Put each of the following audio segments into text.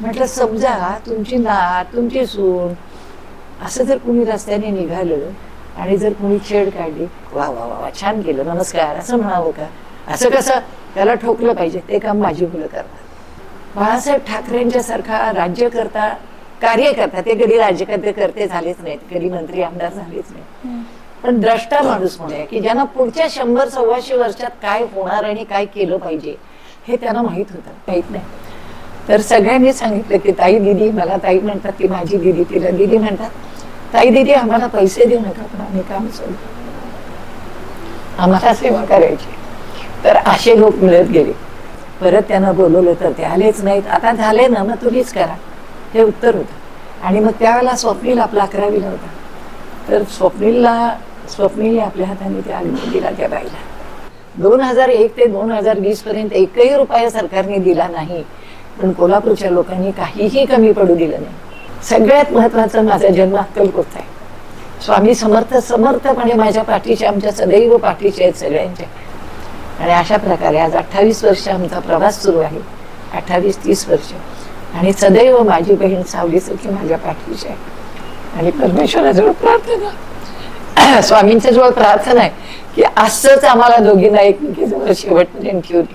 म्हटलं समजा तुमची नात तुमची सून. असं जर कुणी रस्त्याने निघालं आणि जर कुणी छेड काढली वा वा वा वा छान केलं नमस्कार. असं म्हणावं का? असं कसं? त्याला ठोकलं पाहिजे ते काम माझी मुलं करतात. बाळासाहेब ठाकरेंच्या सारखा राज्यकर्ता कार्यकर्ता ते कधी राज्यकर्ते करते झालेच नाहीत कधी मंत्री आमदार झालेच नाही पण द्रष्टा माणूस म्हणूया की ज्यांना पुढच्या शंभर सव्वाशे वर्षात काय होणार आणि काय केलं पाहिजे हे त्यांना माहीत होतं माहीत नाही. तर सगळ्यांनी सांगितलं की ताई दिदी मला ताई म्हणतात ती माझी दिदी तिला दिदी म्हणतात. ताई दिदी आम्हाला पैसे देऊ नका पण आम्ही काम सोडू. आम्हाला सेवा करायची. तर असे लोक मिळत गेले. परत त्यांना बोलवलं तर ते आलेच नाहीत. आता झाले ना मग तुम्हीच करा. हे उत्तर होतं. आणि मग त्यावेळेला स्वप्नील आपला अकरावीला होता. तर स्वप्नीलला स्वप्नीलने आपल्या हाताने त्या अग्नी दिला त्या बाईला. दोन हजार एक ते दोन हजार वीस पर्यंत एकही रुपया सरकारने दिला नाही. पण कोल्हापूरच्या लोकांनी काहीही कमी पडू दिलं नाही. सगळ्यात महत्वाचं माझा जन्म अक्कलकोट आहे. स्वामी समर्थ समर्थपणे माझ्या पाठीचे आमच्या सदैव पाठीचे आहेत सगळ्यांच्या आणि अशा प्रकारे आज अठ्ठावीस वर्ष आमचा प्रवास सुरू आहे. अठ्ठावीस तीस वर्ष. आणि सदैव माझी बहीण सावली सखी माझ्या पाठीची आहे. आणि परमेश्वराजवळ प्रार्थना. स्वामींच्या जवळ प्रार्थना आहे की असंच आम्हाला दोघींना एकमेकीजवळ शेवटपर्यंत ठेवली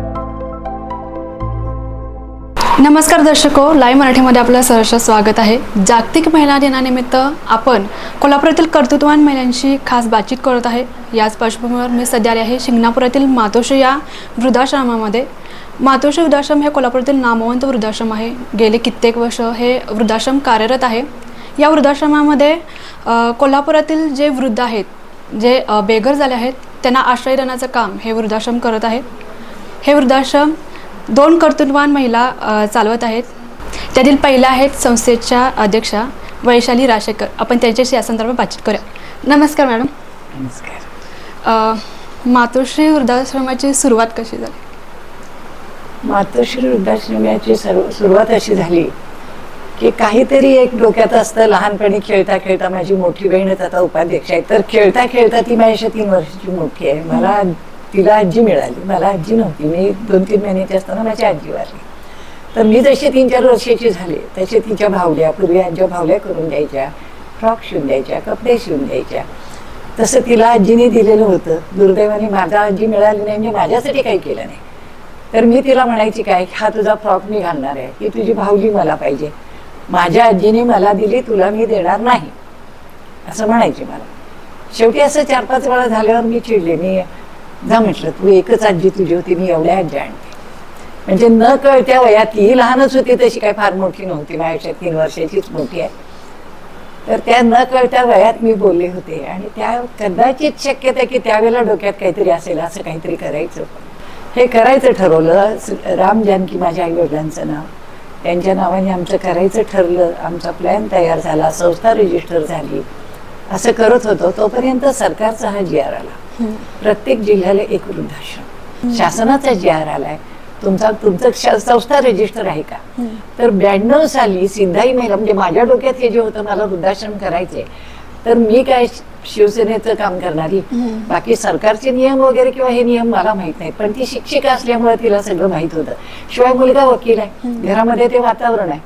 नमस्कार दर्शको लाईव्ह मराठीमध्ये आपलं सहर्ष स्वागत आहे. जागतिक महिला दिनानिमित्त आपण कोल्हापुरातील कर्तृत्ववान महिलांशी खास बातचीत करत आहे. याच पार्श्वभूमीवर मी सध्या आले आहे शिंगणापुरातील मातोश्री या वृद्धाश्रमामध्ये. मातोश्री वृद्धाश्रम हे कोल्हापुरातील नामवंत वृद्धाश्रम आहे. गेले कित्येक वर्ष हे वृद्धाश्रम कार्यरत आहे. या वृद्धाश्रमामध्ये कोल्हापुरातील जे वृद्ध आहेत जे बेघर झाले आहेत त्यांना आश्रय देण्याचं काम हे वृद्धाश्रम करत आहे हे वृद्धाश्रम दोन कर्तृत्ववान महिला चालवत आहेत. त्यातील पहिल्या आहेत संस्थेच्या अध्यक्षा वैशाली राशेकर. आपण त्यांच्याशी या संदर्भात बातचीत करूया. नमस्कार मॅडम. नमस्कार. मातोश्री वृद्धाश्रमाची सुरुवात कशी झाली? मातोश्री वृद्धाश्रमाची सर्व सुरुवात अशी झाली की काहीतरी एक डोक्यात असतं. लहानपणी खेळता खेळता माझी मोठी बहीणच आता उपाध्यक्ष आहे. तर खेळता खेळता ती माझ्याशी तीन वर्षाची मोठी आहे. मला तिला आजी मिळाली. मला आजी नव्हती. मी दोन तीन महिन्याची असताना माझी आजी वारली. तर मी जशी तीन चार वर्षाची झाले तसे तिच्या भावल्या पूर्वी आजीच्या भावल्या करून द्यायच्या फ्रॉक शिवून द्यायच्या कपडे शिवून द्यायच्या. तसं तिला आजीने दिलेलं होतं. दुर्दैवाने माझा आजी मिळाली नाही म्हणजे माझ्यासाठी काही केलं नाही. तर मी तिला म्हणायची काय हा तुझा फ्रॉक मी घालणार आहे. ही तुझी भावली मला पाहिजे. माझ्या आजीने मला दिली तुला मी देणार नाही. असं म्हणायची मला. शेवटी असं चार पाच वेळा झाल्यावर मी चिडले. मी जा म्हटलं तू एकच आजी तुझी होती मी एवढ्या आजी आणते म्हणजे न कळत्या वयात ती लहानच होती तशी काय फार मोठी नव्हती माझ्या तीन वर्षाचीच मोठी आहे. तर त्या न कळत्या वयात मी बोलले होते आणि त्या कदाचित शक्यता आहे की त्यावेळेला डोक्यात काहीतरी असेल असं काहीतरी करायचं. हे करायचं ठरवलं राम जानकी माझ्या आई वडिलांचं नाव. त्यांच्या नावाने आमचं करायचं ठरलं आमचा प्लॅन तयार झाला संस्था रजिस्टर झाली. असं करत होतो तोपर्यंत सरकारचा हा जी आर आला. प्रत्येक जिल्ह्याला एक वृद्धाश्रम. शासनाचा जी आर आलाय तुमचा तुमचं संस्था रजिस्टर आहे का? तर ब्याण्णव साली सिंधाई महिला म्हणजे माझ्या डोक्यात हे जे होतं मला वृद्धाश्रम करायचे तर मी काय शिवसेनेचं काम करणारी बाकी सरकारचे नियम वगैरे किंवा हे नियम मला माहीत नाहीत पण ती शिक्षिका असल्यामुळे तिला सगळं माहीत होतं. शिवाय मुलगा वकील आहे. घरामध्ये ते वातावरण आहे.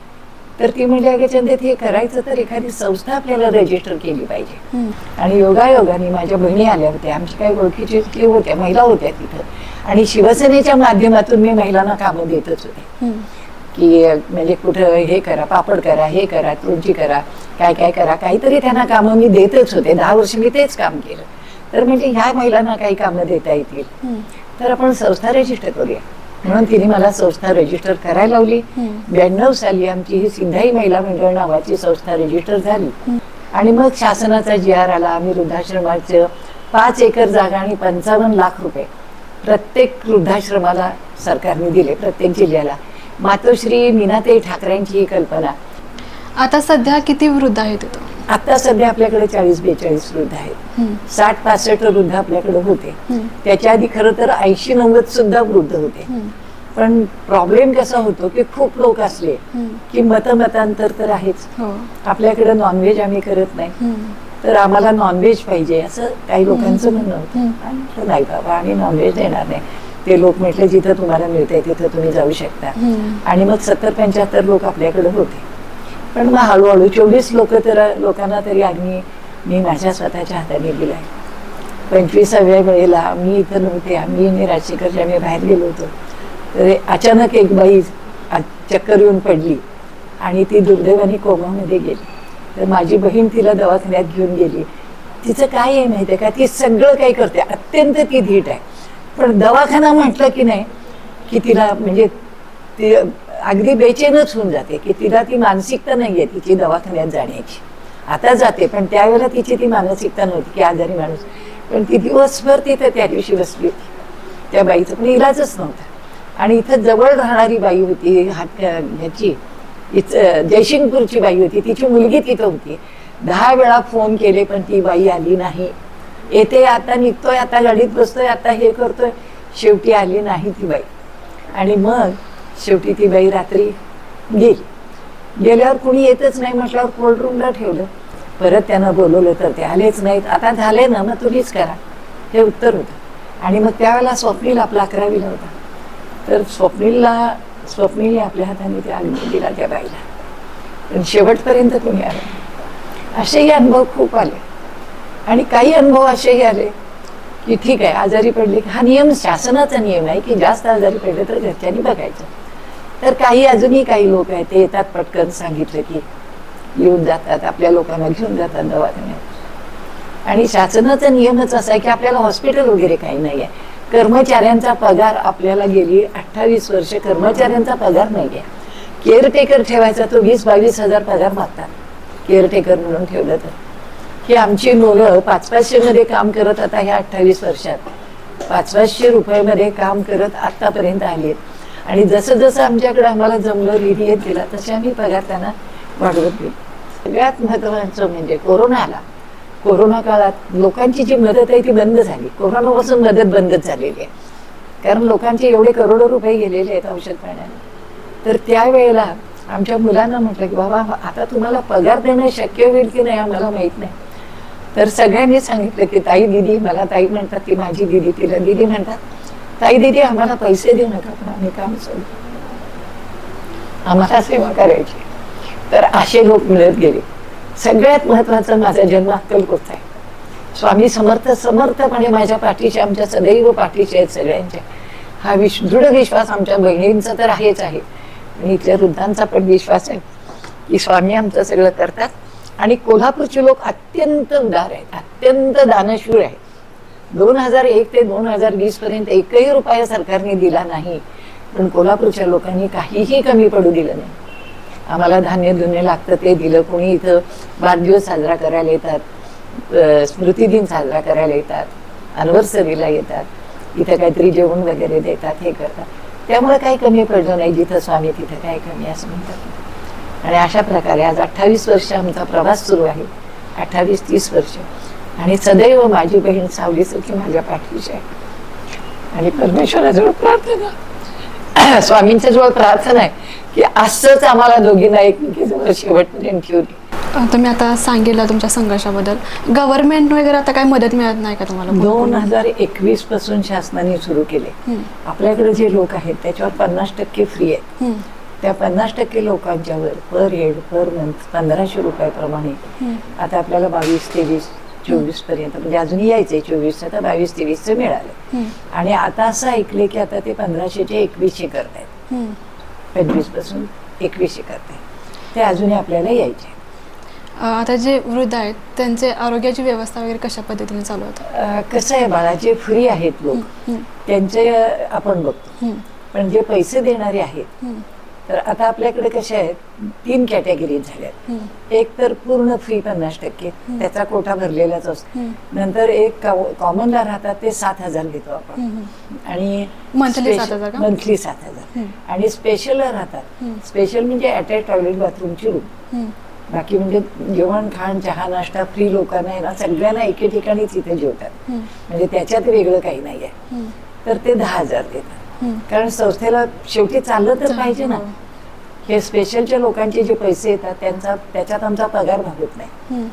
तर ती म्हणजे अगं चंदेत हे करायचं तर एखादी संस्था आपल्याला रजिस्टर केली पाहिजे. आणि योगायोगाने माझ्या बहिणी आल्या होत्या. आमच्या काही ओळखीचे ते होत्या महिला होत्या तिथं. आणि शिवसेनेच्या माध्यमातून मी महिलांना कामं देतच होते. की म्हणजे कुठं हे करा पापड करा हे करा लोणची करा काय काय करा काहीतरी त्यांना कामं मी देतच होते. दहा वर्ष मी तेच काम केलं. तर म्हणजे ह्या महिलांना काही कामं देता येतील. तर आपण संस्था रजिस्टर करूया. म्हणून तिने मला संस्था रजिस्टर करायला लावली. ब्याण्णव साली आमची ही सिंधाई महिला मंडळ नावाची संस्था रजिस्टर झाली. आणि मग शासनाचा जी आर आला. आम्ही वृद्धाश्रमाचं पाच एकर जागा आणि पंचावन्न लाख रुपये प्रत्येक वृद्धाश्रमाला सरकारने दिले प्रत्येक जिल्ह्याला. मातोश्री मीनाताई ठाकरेंची ही कल्पना. आता सध्या किती वृद्ध आहेत तिथं आता सध्या आपल्याकडे चाळीस बेचाळीस वृद्ध आहेत. साठ पासष्ट वृद्ध आपल्याकडे होते. त्याच्या आधी खरं तर ऐंशी नव्वद सुद्धा वृद्ध होते. पण प्रॉब्लेम कसा होतो की खूप लोक असले. की मतमतांतर तर आहेच. हो. आपल्याकडे नॉनव्हेज आम्ही करत नाही. तर आम्हाला नॉनव्हेज पाहिजे असं काही लोकांचं म्हणणं होतं. नाही बाबा आम्ही नॉनव्हेज देणार नाही. ते लोक म्हटलं जिथं तुम्हाला मिळतंय तिथं तुम्ही जाऊ शकता. आणि मग सत्तर पंच्याहत्तर लोक आपल्याकडे होते. पण मग हळूहळू चोवीस लोक तर लोकांना तरी आम्ही मी माझ्या स्वतःच्या हाताने दिलाय. पंचवीसाव्या वेळेला मी इथं नव्हते. आम्ही आणि राजशेखरजी आम्ही बाहेर गेलो होतो. तर अचानक एक बाई चक्कर येऊन पडली आणि ती दुर्दैवाने कोमामध्ये गेली. तर माझी बहीण तिला दवाखान्यात घेऊन गेली. तिचं काय आहे माहिती आहे का? ती सगळं काही करते. अत्यंत ती धीट आहे. पण दवाखाना म्हटलं की नाही की तिला म्हणजे ती अगदी बेचैनच होऊन जाते की तिला ती मानसिकता नाही आहे तिची दवाखान्यात जाण्याची. आता जाते पण त्यावेळेला तिची ती मानसिकता नव्हती की आजारी माणूस. पण ती दिवसभर तिथे त्या दिवशी बसली होती. त्या बाईचं पण इलाजच नव्हता. आणि इथं जवळ राहणारी बाई होती हात ह्याची तिचं जयसिंगपूरची बाई होती. तिची मुलगी तिथं होती. दहा वेळा फोन केले पण ती बाई आली नाही. येते आता निघतोय आता गाडीत बसतोय आता हे करतोय. शेवटी आली नाही ती बाई. आणि मग शेवटी ती बाई रात्री गेली. गेल्यावर कुणी येतच नाही म्हटल्यावर कोल्ड रूमला ठेवलं. परत त्यानं बोलवलं तर ते आलेच नाहीत. आता झाले ना मग तुम्हीच करा. हे उत्तर होतं. आणि मग त्यावेळेला स्वप्नील आपला अकरावीला होता. तर स्वप्नीलला स्वप्नीलने आपल्या हाताने ते अग्नी दिला त्या बाईला. पण शेवटपर्यंत कोणी आलं असेही अनुभव खूप आले. आणि काही अनुभव असेही आले की ठीक आहे आजारी पडले. हा नियम शासनाचा नियम आहे की जास्त आजारी पडले तर घरच्यांनी बघायचं. तर काही अजूनही काही लोक आहेत ते येतात पटकन सांगितलं की येऊन जातात आपल्या लोकांना घेऊन जातात दवाखान्यात. आणि शासनाचा नियमच असा आहे की आपल्याला हॉस्पिटल वगैरे काही नाही आहे. कर्मचाऱ्यांचा पगार आपल्याला गेली अठ्ठावीस वर्ष कर्मचाऱ्यांचा पगार नाही आहे. केअरटेकर ठेवायचा तो वीस बावीस हजार पगार मागतात. केअरटेकर म्हणून ठेवलं तर. की आमची मुलं पाच पाचशे मध्ये काम करत आता ह्या अठ्ठावीस वर्षात. पाच पाचशे रुपयामध्ये काम करत आतापर्यंत आले आणि जसं जसं आमच्याकडे आम्हाला जमलं रिलीज दिला तसे आम्ही पगार त्यांना वाढवत गेलो. सगळ्यात महत्वाचं म्हणजे कोरोना आला कोरोना काळात लोकांची जी मदत आहे ती बंद झाली. कोरोनापासून मदत बंदच झालेली आहे. कारण लोकांचे एवढे करोडो रुपये गेलेले आहेत औषध पाण्याने. तर त्यावेळेला आमच्या मुलांना म्हटलं की बाबा आता तुम्हाला पगार देणं शक्य होईल की नाही आम्हाला माहीत नाही. तर सगळ्यांनी सांगितलं की ताई दिदी मला ताई म्हणतात ती माझी दिदी तिला दिदी म्हणतात. ताई दिदी आम्हाला पैसे देऊ नका पण आम्ही काम सोडू आम्हाला सेवा करायची तर असे लोक मिळत गेले सगळ्यात महत्वाचं माझा जन्म अक्कलकोट आहे स्वामी समर्थ समर्थपणे माझ्या पाठीशी आमच्या सदैव पाठीशी आहेत सगळ्यांच्या हा विश दृढ विश्वास आमच्या बहिणींचा तर आहेच आहे आणि इथल्या वृद्धांचा पण विश्वास आहे की स्वामी आमचं सगळं करतात आणि कोल्हापूरचे लोक अत्यंत उदार आहेत अत्यंत दानशूर आहेत दोन हजार एक ते दोन हजार वीस पर्यंत एकही रुपया सरकारने दिला नाही. पण कोल्हापूरच्या लोकांनी काहीही कमी पडू दिलं नाही. आम्हाला धान्य धुणे लागतं ते दिलं. कोणी इथं वाढदिवस साजरा करायला येतात स्मृती दिन साजरा करायला येतात अनवर्सरीला येतात इथं काहीतरी जेवण वगैरे देतात हे करतात. त्यामुळे काही कमी पडलं नाही जिथं स्वामी तिथं काही कमी असं म्हणतात. आणि अशा प्रकारे आज अठ्ठावीस वर्ष आमचा प्रवास सुरू आहे. अठ्ठावीस तीस वर्ष. आणि सदैव माझी बहीण सावली सखी माझ्या पाठीशी आहे. आणि परमेश्वराजवळ प्रार्थना. स्वामींच्या जवळ प्रार्थना आहे की असंच आम्हाला दोघींना एकमेकीजवळ शेवटपर्यंत ठेवली तुम्ही आता सांगितलं तुमच्या संघर्षाबद्दल. गव्हर्नमेंट वगैरे आता काही मदत मिळत नाही का तुम्हाला? दोन हजार एकवीसपासून शासनाने सुरू केले. आपल्याकडे जे लोक आहेत त्याच्यावर पन्नास टक्के फ्री आहेत. त्या पन्नास टक्के लोकांच्यावर पर हेड पर मंथ पंधराशे रुपयाप्रमाणे. आता आपल्याला बावीस तेवीस चोवीसपर्यंत म्हणजे अजून यायचंय चोवीस तर बावीस तेवीसचं मिळालं. आणि आता असं ऐकले की आता ते पंधराशेचे एकवीसशे करतायत. पंचवीसपासून एकवीसशे करतायत ते अजूनही आपल्याला यायचे आता जे वृद्ध आहेत त्यांचे आरोग्याची व्यवस्था वगैरे कशा पद्धतीने चालू होतं कसं आहे बाळा जे फ्री आहेत लोक. त्यांचे आपण बघतो. पण जे पैसे देणारे आहेत. तर आता आपल्याकडे कशा आहेत? तीन कॅटेगरी झाल्या एक तर पूर्ण फ्री पन्नास टक्के. त्याचा कोटा भरलेलाच असतो. नंतर एक कॉमनला राहतात ते सात हजार घेतो आपण. आणि Monthly 7,000 का? मंथली सात हजार. आणि स्पेशलला राहतात. स्पेशल म्हणजे अटॅच टॉयलेट बाथरूमची रूम बाकी म्हणजे जेवण खाण चहा नाश्ता फ्री लोकांना आहे ना सगळ्यांना एके ठिकाणीच इथे जेवतात. म्हणजे त्याच्यात वेगळं काही नाही आहे तर ते दहा हजार देतात. कारण संस्थेला शेवटी चाललं तर पाहिजे ना. हे. स्पेशलच्या लोकांचे जे पैसे येतात त्यांचा त्याच्यात आमचा पगार भागत नाही.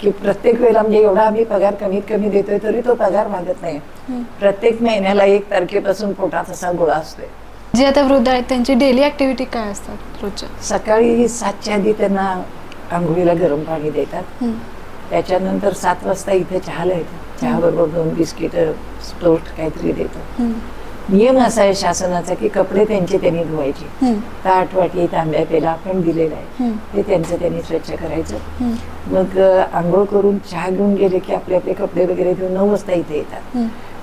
की प्रत्येक वेळेला म्हणजे एवढा आम्ही पगार कमीत कमी देतोय तरी तो पगार भागत नाही. प्रत्येक महिन्याला एक तारखेपासून पोटात असा गोळा असतोय. जे आता वृद्ध आहेत त्यांची डेली ऍक्टिव्हिटी काय असतात रोजच्या? सकाळी सातच्या आधी त्यांना आंघोळीला गरम पाणी देतात. त्याच्यानंतर सात वाजता इथे चहाला येतात. चहाबरोबर दोन बिस्किट टोस्ट काहीतरी देतो नियम असा आहे शासनाचा की कपडे त्यांचे त्यांनी धुवायचे. ताट वाटी तांब्या पेला आपण दिलेला आहे. ते त्यांचं त्यांनी स्वच्छ करायचं. मग आंघोळ करून चहा घेऊन गेले की आपले आपले कपडे वगैरे घेऊन नऊ वाजता इथे येतात.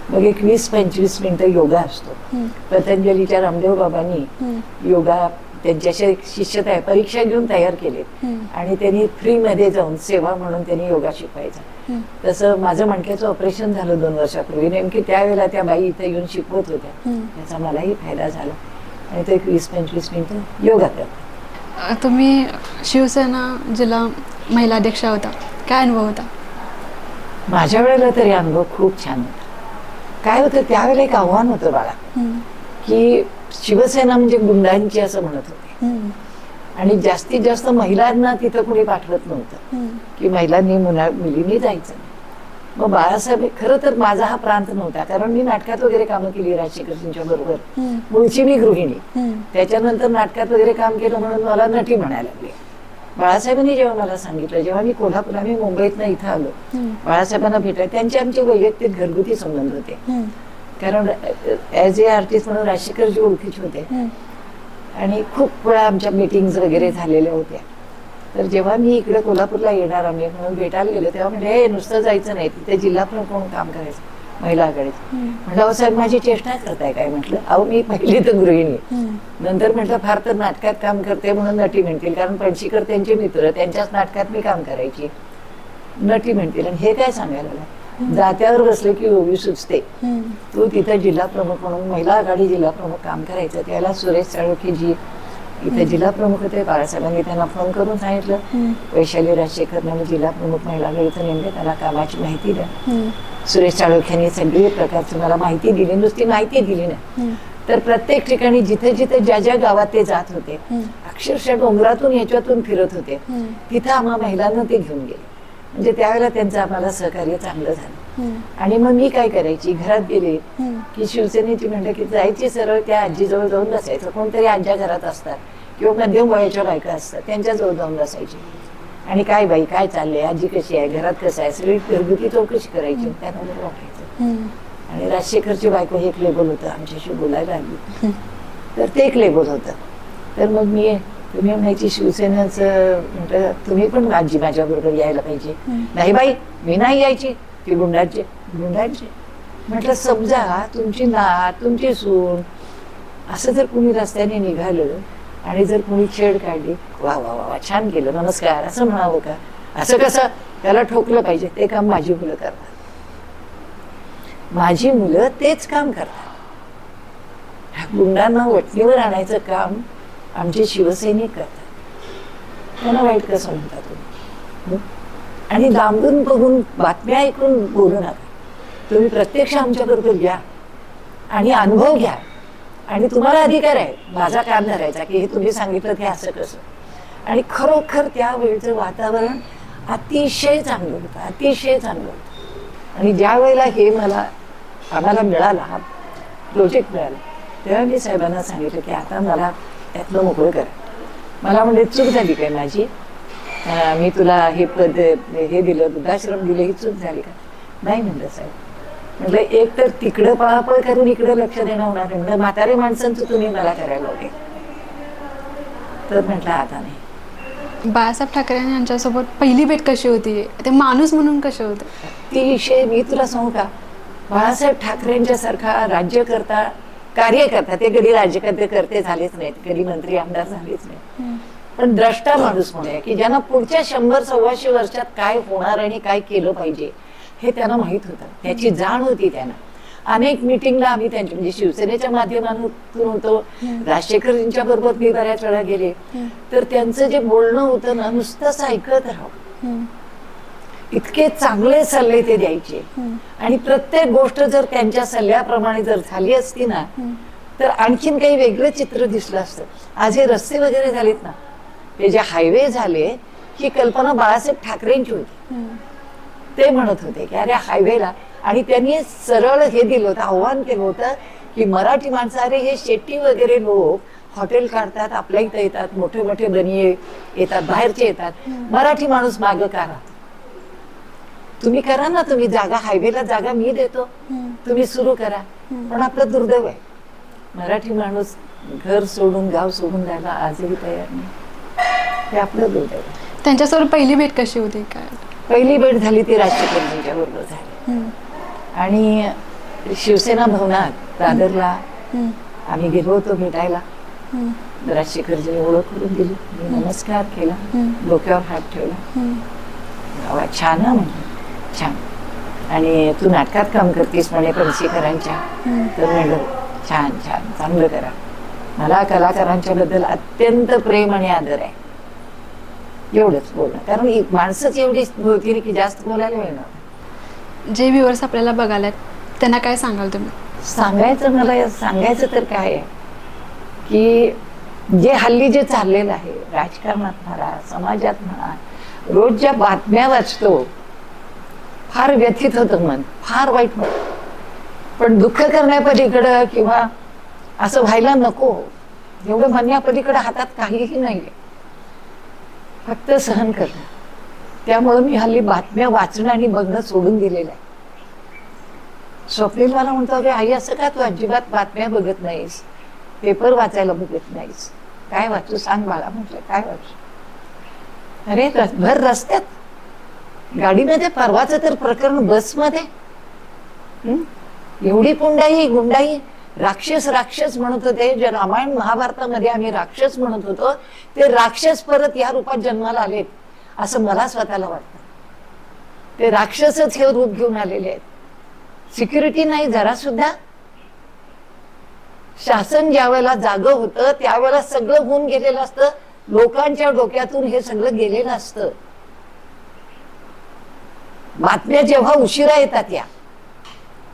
मग एक वीस पंचवीस मिनिटं योगा असतो. पतंजलीच्या रामदेव बाबांनी योगा त्यांच्याशी शिष्य तयार परीक्षा घेऊन तयार केले. आणि त्यांनी फ्रीमध्ये जाऊन सेवा म्हणून त्यांनी योगा शिकवायचा. तसं माझं मणक्याचं ऑपरेशन झालं दोन वर्षापूर्वी. नेमकी त्यावेळेला त्या बाई इथे येऊन शिकवत होत्या. त्याचा मलाही फायदा झाला. आणि तो वीस पंचवीस मिनिटं योगा करतात तुम्ही शिवसेना जिल्हा महिला अध्यक्ष होता. काय अनुभव होता? माझ्या वेळेला तरी अनुभव खूप छान होता. काय होतं त्यावेळेला एक आव्हान होतं बाळा. की शिवसेना म्हणजे गुंडांची असं म्हणत होते. आणि जास्तीत जास्त महिलांना तिथं कुणी पाठवत नव्हतं. की महिलांनी मुला मुलींनी जायचं. मग बाळासाहेब खरं तर माझा हा प्रांत नव्हता. कारण मी नाटकात वगैरे कामं केली राजशेखरजींच्या बरोबर. मूळची मी गृहिणी. त्याच्यानंतर नाटकात वगैरे काम केलं म्हणून मला नटी म्हणायला लागली. बाळासाहेबांनी जेव्हा मला सांगितलं जेव्हा मी कोल्हापूर आम्ही मुंबईतनं इथं आलो बाळासाहेबांना भेटायला त्यांचे आमचे वैयक्तिक घरगुती संबंध होते. कारण ऍज ए आर्टिस्ट म्हणून राजशेखरजी ओळखीचे होते. आणि खूप वेळा आमच्या मीटिंग्स वगैरे झालेल्या होत्या. तर जेव्हा मी इकडे कोल्हापूरला येणार आम्ही म्हणून भेटायला गेलो तेव्हा म्हणजे हे नुसतं जायचं नाही तिथे जिल्हा प्रमुख म्हणून काम करायचं महिला आघाडीत. म्हटलं अहो साहेब माझी चेष्टा करताय काय? म्हटलं अहो मी पहिली तर गृहिणी. नंतर म्हटलं फार तर नाटकात काम करते म्हणून नटी म्हणतील कारण पणशीकर त्यांचे मित्र त्यांच्याच नाटकात मी काम करायची. नटी म्हणतील आणि हे काय सांगायला? जात्यावर बसले की ओवी सुचते. तू तिथं जिल्हा प्रमुख म्हणून महिला आघाडी जिल्हा प्रमुख काम करायचं. त्याला सुरेश साळोखे जी इथे जिल्हा प्रमुख होते बाळासाहेबांनी त्यांना फोन करून सांगितलं. वैशाली राजशेखरने जिल्हा प्रमुख महिला आघाडीचं नेमके त्याला कामाची माहिती द्या. सुरेश चाळोख्यांनी सगळी प्रकारची मला माहिती दिली. नुसती माहिती दिली नाही. तर प्रत्येक ठिकाणी जिथे जिथे ज्या ज्या गावात ते जात होते अक्षरशः डोंगरातून याच्यातून फिरत होते. तिथं आम्हा महिलांना ते घेऊन गेले. म्हणजे त्यावेळेला त्यांचं आम्हाला सहकार्य चांगलं झालं. आणि मग मी काय करायची? घरात गेले की शिवसेनेची म्हणलं की जायची सरळ त्या आजीजवळ जाऊन बसायचं. कोणतरी आज्या घरात असतात किंवा मध्यम वयाच्या बायका असतात त्यांच्याजवळ जाऊन बसायची. आणि काय बाई काय चाललंय? आजी कशी आहे? घरात कसं आहे? सगळी घरगुती चौकशी करायची. त्यानंतर वाटायचं. आणि राजशेखरची बायको हे एक लेबल होतं आमच्याशी बोलायला लागली. तर ते एक लेबल होतं. तर मग मी तुम्ही म्हणायची शिवसेनेचं म्हटलं तुम्ही पण आजी माझ्या बरोबर यायला पाहिजे. नाही बाई मी नाही यायची. ती गुंडांची गुंडांची. म्हटलं समजा तुमची नात तुमची सून असं जर कुणी रस्त्याने निघालं आणि जर कुणी छेड काढली वा वा वा वा छान केलं नमस्कार असं म्हणावं का? असं कसं? त्याला ठोकलं पाहिजे ते काम माझी मुलं करतात. माझी मुलं तेच काम करतात. गुंडांना वटणीवर आणायचं काम आमचे शिवसैनिक करतात. त्यांना वाईट कसं म्हणता तुम्ही? आणि दामदून बघून बातम्या ऐकून बोलू नका. तुम्ही प्रत्यक्ष आमच्याबरोबर घ्या आणि अनुभव घ्या. आणि तुम्हाला अधिकार आहे माझा काम धरायचा की हे तुम्ही सांगितलं ते असं कसं? आणि खरोखर त्या वेळचं वातावरण अतिशय चांगलं होतं अतिशय चांगलं होतं. आणि ज्या वेळेला हे मला आम्हाला मिळाला हा प्रोजेक्ट मिळाला तेव्हा मी साहेबांना सांगितलं की आता मला त्यातलं मोकळं करा. मला म्हणजे चूक झाली काय माझी? मी तुला हे पद हे दिलं वृद्धाश्रम दिलं ही चूक झाली का? नाही म्हणलं साहेब. म्हटलं एक तर तिकडं पळापळ करून इकडं लक्ष देणं होणार नाही. म्हटलं म्हातारे माणसांचं तुम्ही मला करायला लावले. तर म्हटलं आता नाही. बाळासाहेब ठाकरे यांच्यासोबत पहिली भेट कशी होती? ते माणूस म्हणून कसे होते? ती विषय मी तुला सांगू का? बाळासाहेब ठाकरेंच्या सारखा राज्यकर्ता कार्य करतात. ते कधी राज्यकर्ते करते झालेच नाहीत. कधी मंत्री आमदार झालेच नाही पण द्रष्टा माणूस म्हणूया की ज्यांना पुढच्या शंभर सव्वाशे वर्षात काय होणार आणि काय केलं पाहिजे हे त्यांना माहीत होतं. त्याची जाण होती त्यांना. अनेक मिटिंगला आम्ही त्यांच्या म्हणजे शिवसेनेच्या माध्यमातून होतो राजशेखरजींच्या बरोबर मी बऱ्याच वेळा गेले. तर त्यांचं जे बोलणं होतं ना नुसतंच ऐकत राहावं. इतके चांगले सल्ले ते द्यायचे. आणि प्रत्येक गोष्ट जर त्यांच्या सल्ल्याप्रमाणे जर झाली असती ना तर आणखीन काही वेगळं चित्र दिसलं असतं. आज हे रस्ते वगैरे झालेत ना हे जे हायवे झाले ही कल्पना बाळासाहेब ठाकरेंची होती. ते म्हणत होते की अरे हायवेला आणि त्यांनी सरळ हे दिलं होतं आव्हान केलं होतं की मराठी माणसं अरे हे शेट्टी वगैरे लोक हॉटेल काढतात आपल्या इथं येतात मोठे मोठे बनिये येतात बाहेरचे येतात. मराठी माणूस मागं का राहतो तुम्ही करा ना तुम्ही जागा हायवेला जागा मी देतो. तुम्ही सुरू करा. पण आपलं दुर्दैव आहे. मराठी माणूस घर सोडून गाव सोडून जायला आजही तयार नाही. हे आपलं दुर्दैव आहे. त्यांच्यासोबत पहिली भेट कशी होती? काय? पहिली भेट झाली ती बरोबर झाली. आणि शिवसेना भवनात दादरला आम्ही गेलो होतो भेटायला. राजशेखरजीने ओळख करून दिली. मी नमस्कार केला. डोक्यावर हात ठेवला. छान म्हणजे छान. आणि तू नाटकात काम करतेस म्हणे पणशीकरांच्या तर म्हणलं छान छान चांगलं करा. मला कलाकारांच्या बद्दल अत्यंत प्रेम आणि आदर आहे. एवढंच बोलणं. कारण माणसंच एवढी होती की जास्त बोलायला मिळणार जे व्ह्युअर्स आपल्याला बघायला त्यांना काय सांगाल तुम्ही? सांगायचं मला सांगायचं तर काय आहे? की जे हल्ली जे चाललेलं आहे राजकारणात म्हणा समाजात म्हणा रोज ज्या बातम्या वाचतो फार व्यथित होतं मन फार वाईट होतं पण दुःख करण्यापलीकडं किंवा असं व्हायला नको एवढं म्हणण्यापलीकडं हातात काहीही नाही फक्त सहन करणं. त्यामुळं मी हल्ली बातम्या वाचणं आणि बघणं सोडून दिलेलं आहे. स्वप्नील मला म्हणतो अरे आई असं का तू अजिबात बातम्या बघत नाहीस? पेपर वाचायला बघत नाहीस? काय वाचू? सांग मला म्हटलं. काय वाचू? अरे भर रस्त्यात गाडीमध्ये परवाचं तर प्रकरण बसमध्ये. एवढी पुंडाई गुंडाई. राक्षस राक्षस म्हणत होते. जे रामायण महाभारतामध्ये आम्ही राक्षस म्हणत होतो ते राक्षस परत या रूपात जन्माला आलेत असं मला स्वतःला वाटतं. ते राक्षसच हे रूप घेऊन आलेले आहेत. सिक्युरिटी नाही जरा सुद्धा शासन ज्या वेळेला जाग होतं त्यावेळेला सगळं होऊन गेलेलं असतं. लोकांच्या डोक्यातून हे सगळं गेलेलं असतं. बातम्या जेव्हा उशिरा येतात या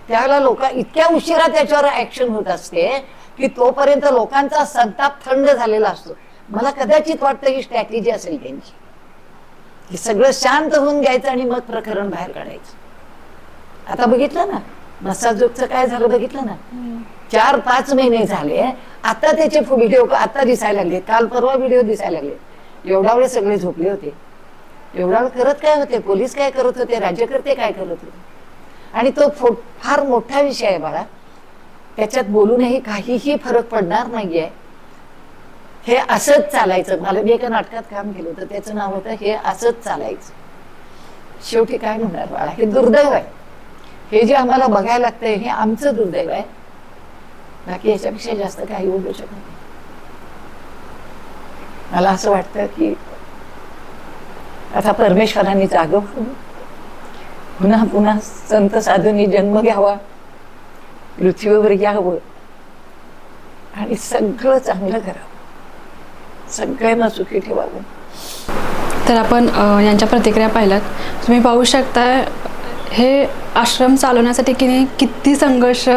त्यावेळेला लोक इतक्या उशिरा त्याच्यावर ऍक्शन होत असते की तोपर्यंत लोकांचा संताप थंड झालेला असतो. मला कदाचित वाटतं ही स्ट्रॅटेजी असेल त्यांची. की सगळं शांत होऊन घ्यायचं आणि मग प्रकरण बाहेर काढायचं. आता बघितलं ना मसाजोगचं काय झालं बघितलं ना? चार पाच महिने झाले आता त्याचे व्हिडिओ आता दिसायला लागले काल परवा व्हिडिओ दिसायला लागले. एवढा वेळ सगळे झोपले होते. एवढा करत काय होते? पोलीस काय करत होते? राज्यकर्ते काय करत होते? आणि तो फो- फार मोठा विषय आहे बाळा. त्याच्यात बोलूनही काहीही फरक पडणार नाहीये. हे असंच चालायचं. मला मी एका नाटकात काम केलं होतं. त्याचं नाव होतं हे असंच चालायचं. शेवटी काय म्हणणार बाळा? हे दुर्दैव आहे. हे जे आम्हाला बघायला लागतंय हे आमचं दुर्दैव आहे. बाकी याच्यापेक्षा जास्त काही बोलू शकत नाही. मला असं वाटतं की आता परमेश्वरांनी जागं पुन्हा पुन्हा संत साधूंनी जन्म घ्यावा पृथ्वीवर यावं आणि सगळं चांगलं करावं. सगळ्यांना सुखी ठेवावं. तर आपण यांच्या प्रतिक्रिया पाहिल्यात. तुम्ही पाहू शकता हे आश्रम चालवण्यासाठी की नाही किती संघर्ष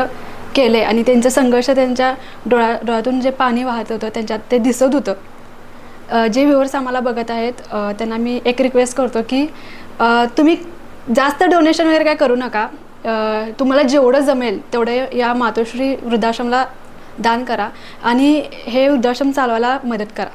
केले आणि त्यांचे संघर्ष त्यांच्या डोळ्या डोळ्यातून जे पाणी वाहत होतं त्यांच्यात ते दिसत होतं. जे व्ह्युअर्स आम्हाला बघत आहेत त्यांना मी एक रिक्वेस्ट करतो की तुम्ही जास्त डोनेशन वगैरे काय करू नका. तुम्हाला जेवढं जमेल तेवढं या मातोश्री वृद्धाश्रमला दान करा आणि हे वृद्धाश्रम चालवायला मदत करा.